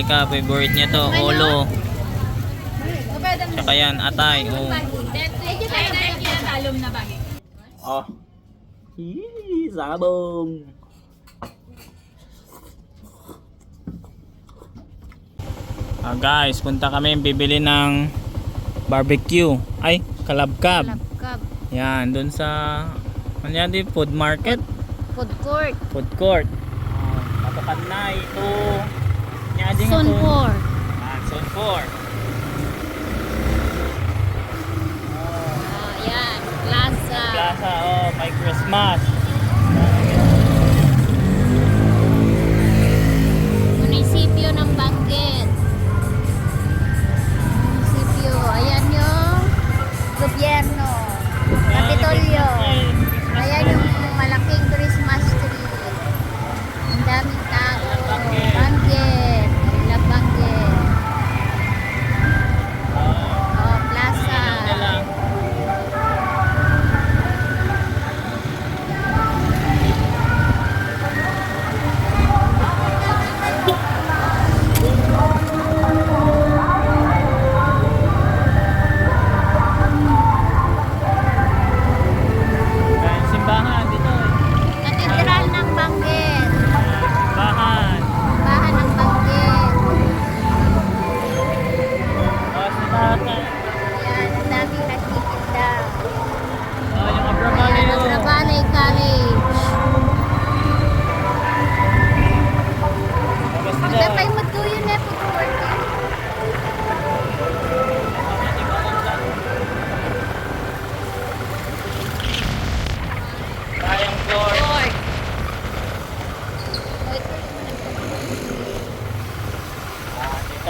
Angelica, favorite niya to, Olo. Tsaka yan, Atay. Oh. Talom na bagay. Oh. Hii, sabong. Ah, guys, punta kami bibili ng barbecue. Ay, kalabkab. Lapkap. Yan, dun sa ano yan di food market, Food court. food court. Oh, patukan na ito. Ito. 4. Ah, zone 4. Ah, yan. Plaza. Plaza, oh, may Christmas. Munisipyo ng Banggit. Munisipyo. Ayan yung gobyerno. Kapitolyo. Ayan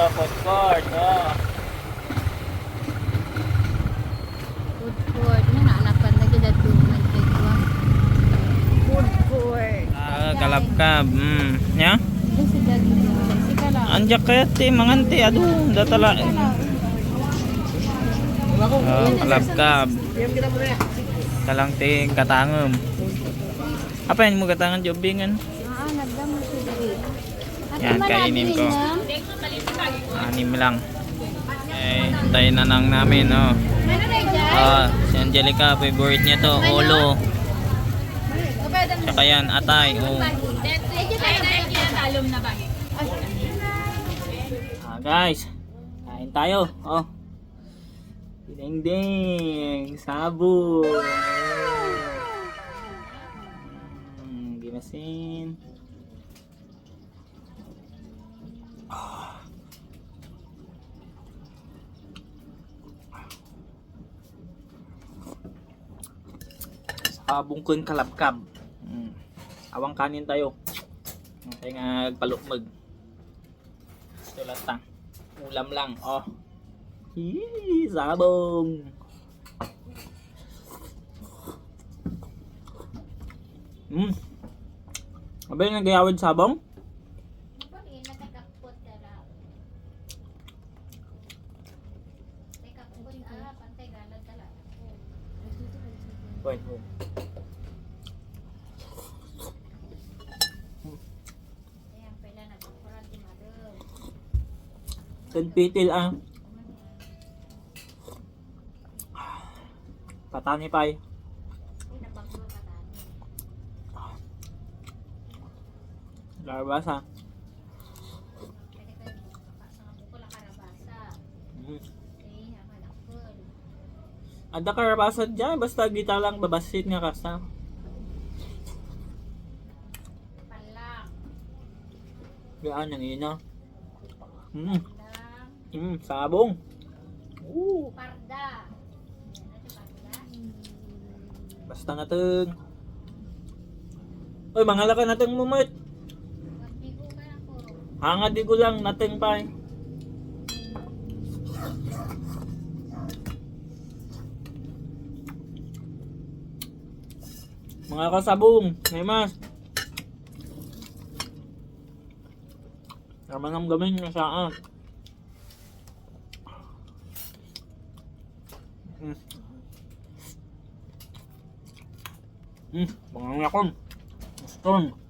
Ah, dito, food court. Oh. Food court. Ano na anapan lagi datuman kay Kuwa. Food court. Ah, kalabkab. Mm. Ay, si lang. Anjak kaya ti, manganti. Ado, datala. Oh, kalabkab. Kalang ti, katangom. Apa yang mo katangan jobingan? Ah, nagdamo si Daddy. Yan, kainin ko. Anim lang. Eh, tayo na lang namin, oh. Ah, si Angelica, favorite niya to, Olo. Tsaka yan, Atay. Oh. Ah, guys, kain tayo. Oh. Ding ding, sabo. Mm, gimasin. Sabong kun kalabkab. Mm. Awang kanin tayo. Tayo nga palukmag. Lang ta. Ulam lang. Oh. Hii, sabong. Hmm. Abay yung nagayawid sabong? Hoy, hoy. Kanpitil ah. Patani pa eh. Larabas ah. Hmm. Ada karabasan dyan, basta kita lang babasit nga kasa. Gaan yung ina. Hmm. Hmm, sabong. Oo. Parda. Basta nateng mumit. Magbigo ka na po. Hanga di ko lang nateng pa eh. Mga kasabong, may mas. Naman ang gamin nga saan. Hmm. Hmm, bangang yakon. Stone.